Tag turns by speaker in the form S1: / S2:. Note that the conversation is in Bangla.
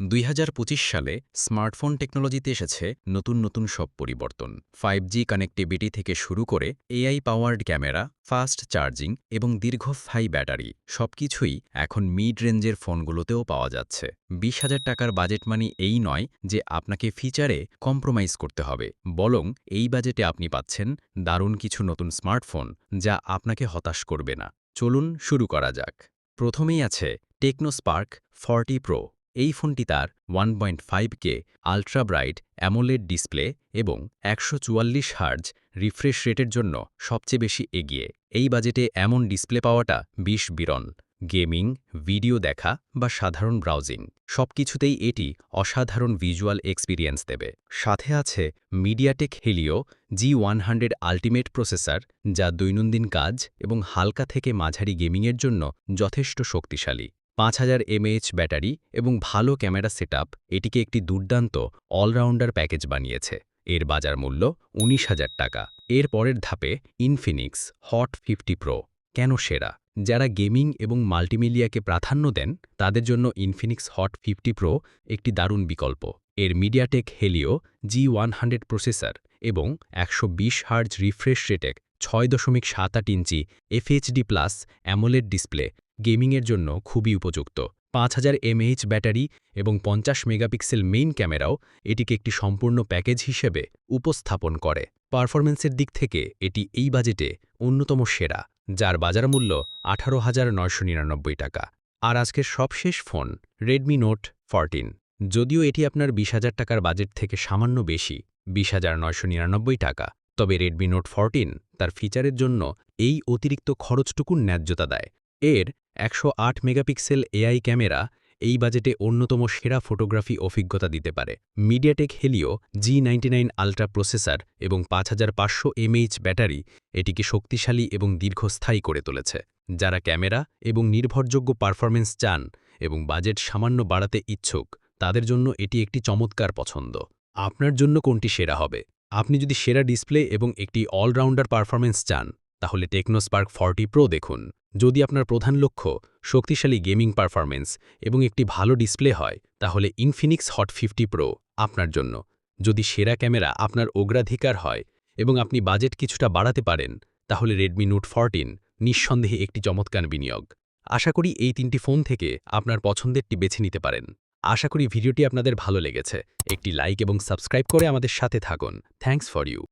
S1: দুই হাজার পঁচিশ সালে স্মার্টফোন টেকনোলজিতে এসেছে নতুন নতুন সব পরিবর্তন। ফাইভ কানেক্টিভিটি থেকে শুরু করে AI powered camera, fast charging এবং দীর্ঘস্থায়ী ব্যাটারি সবকিছুই এখন মিড রেঞ্জের ফোনগুলোতেও পাওয়া যাচ্ছে। বিশ হাজার টাকার বাজেট মানি এই নয় যে আপনাকে ফিচারে কম্প্রোমাইজ করতে হবে, বরং এই বাজেটে আপনি পাচ্ছেন দারুণ কিছু নতুন স্মার্টফোন যা আপনাকে হতাশ করবে না। চলুন শুরু করা যাক। প্রথমেই আছে টেকনো স্পার্ক ফর্টি প্রো। এই ফোনটি তার ওয়ান পয়েন্ট ফাইভকে আলট্রা ব্রাইট অ্যামোলেড ডিসপ্লে এবং একশো চুয়াল্লিশ হার্জ রিফ্রেশ রেটের জন্য সবচেয়ে বেশি এগিয়ে। এই বাজেটে এমন ডিসপ্লে পাওয়াটা বিশ বিরল। গেমিং, ভিডিও দেখা বা সাধারণ ব্রাউজিং, সবকিছুতেই এটি অসাধারণ ভিজুয়াল এক্সপিরিয়েন্স দেবে। সাথে আছে MediaTek Helio G one hundred ultimate processor, যা দৈনন্দিন কাজ এবং হালকা থেকে মাঝারি গেমিংয়ের জন্য যথেষ্ট শক্তিশালী। পাঁচ হাজার এমএএইচ ব্যাটারি এবং ভালো ক্যামেরা সেটআপ এটিকে একটি দুর্দান্ত অলরাউন্ডার প্যাকেজ বানিয়েছে। এর বাজার মূল্য উনিশ হাজার টাকা। এর পরের ধাপে ইনফিনিক্স হট ফিফটি প্রো কেন সেরা? যারা গেমিং এবং মাল্টিমিডিয়াকে প্রাধান্য দেন, তাদের জন্য ইনফিনিক্স হট ফিফটি প্রো একটি দারুণ বিকল্প। এর MediaTek Helio G one processor এবং একশো বিশ হার্জ রিফ্রেশ রেটেক ছয় দশমিক সাত আট ইঞ্চি এফএইচডি প্লাস অ্যামোলেড ডিসপ্লে গেমিংয়ের জন্য খুবই উপযুক্ত। পাঁচ হাজার এমএইচ ব্যাটারি এবং পঞ্চাশ মেগাপিক্সেল মেইন ক্যামেরাও এটিকে একটি সম্পূর্ণ প্যাকেজ হিসেবে উপস্থাপন করে। পারফরমেন্সের দিক থেকে এটি এই বাজেটে অন্যতম সেরা, যার বাজার মূল্য আঠারো হাজার নয়শো নিরানব্বই টাকা। আর আজকের সবশেষ ফোন রেডমি নোট ফরটিন যদিও এটি আপনার বিশ হাজার টাকার বাজেট থেকে সামান্য বেশি, বিশ হাজার নয়শো নিরানব্বই টাকা, তবে রেডমি নোট ফরটিন তার ফিচারের জন্য এই অতিরিক্ত খরচটুকুন ন্যায্যতা দেয়। এর একশো আট মেগাপিক্সেল এআই ক্যামেরা এই বাজেটে অন্যতম সেরা ফটোগ্রাফি অভিজ্ঞতা দিতে পারে। MediaTek Helio G ninety nine ultra processor এবং পাঁচ হাজার পাঁচশো এমএইচ ব্যাটারি এটিকে শক্তিশালী এবং দীর্ঘস্থায়ী করে তুলেছে। যারা ক্যামেরা এবং নির্ভরযোগ্য পারফরমেন্স চান এবং বাজেট সামান্য বাড়াতে ইচ্ছুক, তাদের জন্য এটি একটি চমৎকার পছন্দ। আপনার জন্য কোনটি সেরা হবে? আপনি যদি সেরা ডিসপ্লে এবং একটি অলরাউন্ডার পারফরমেন্স চান, তাহলে টেকনোস্পার্ক ফর্টি প্রো দেখুন। যদি আপনার প্রধান লক্ষ্য শক্তিশালী গেমিং পারফরমেন্স এবং একটি ভালো ডিসপ্লে হয়, তাহলে ইনফিনিক্স হট ফিফটি প্রো আপনার জন্য। যদি সেরা ক্যামেরা আপনার অগ্রাধিকার হয় এবং আপনি বাজেট কিছুটা বাড়াতে পারেন, তাহলে রেডমি নোট ফরটিন নিঃসন্দেহে একটি চমৎকার বিনিয়োগ। আশা করি এই তিনটি ফোন থেকে আপনার পছন্দেরটি বেছে নিতে পারেন। আশা করি ভিডিওটি আপনাদের ভালো লেগেছে। একটি লাইক এবং সাবস্ক্রাইব করে আমাদের সাথে থাকুন। Thanks for you.